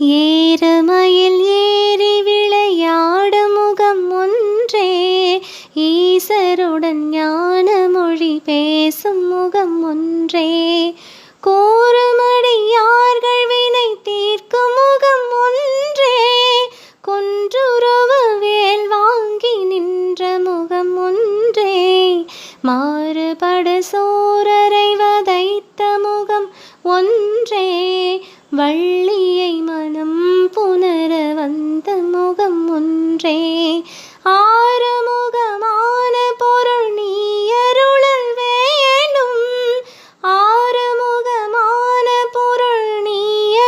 ஏறமயில் ஏறி விளையாடும் முகம் ஒன்றே. ஈசருடன் ஞான மொழி பேசும் முகம் ஒன்றே. கோரமடையார்கள் வினை தீர்க்கும் முகம் ஒன்றே. கொன்றுறவு வேல் வாங்கி நின்ற முகம் ஒன்றே. மாறுபட சோரரை வதைத்த முகம் ஒன்றே. வள்ளியை ஒன்றே ஆறுமுகமான பொருள் நீ அருளல் வேண்டும் ஆறுமுகமான பொருள் நீ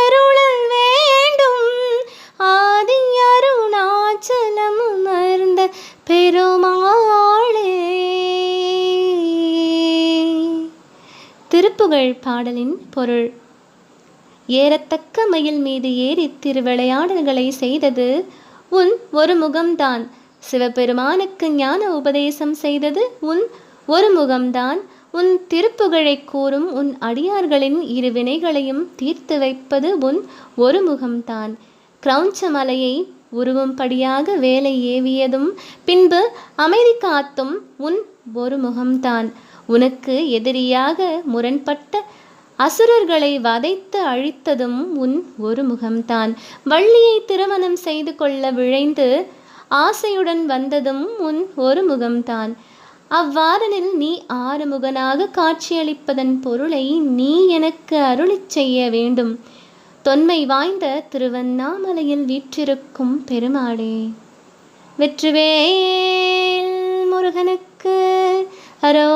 அருளல் வேண்டும். ஆதி அருணாச்சலம் அமர்ந்த பெருமாளே. திருப்புகழ் பாடலின் பொருள். ஏறத்தக்க மயில் மீது ஏறி திருவிளையாடல்களை செய்தது உன் ஒரு முகம்தான் சிவபெருமானுக்கு ஞான உபதேசம் செய்தது உன் ஒரு முகம்தான் உன் திருப்புகழை கூறும் உன் அடியார்களின் இரு வினைகளையும் தீர்த்து வைப்பது உன் ஒரு முகம்தான் கிரௌஞ்ச மலையை உருவும்படியாக வேலை ஏவியதும் பின்பு அமைதி காத்தும் உன் ஒரு முகம்தான் உனக்கு எதிரியாக முரண்பட்ட அசுரர்களை வதைத்து அழித்ததும் உன் ஒரு முகம்தான் வள்ளியை திருமணம் செய்து கொள்ள விழைந்து ஆசையுடன் வந்ததும் உன் ஒரு முகம்தான் அவ்வாறனில் நீ ஆறுமுகனாக காட்சியளிப்பதன் பொருளை நீ எனக்கு அருளிச் செய்ய வேண்டும். தொன்மை வாய்ந்த திருவண்ணாமலையில் வீற்றிருக்கும் பெருமாளே. வெற்றுவேல் முருகனுக்கு அரோ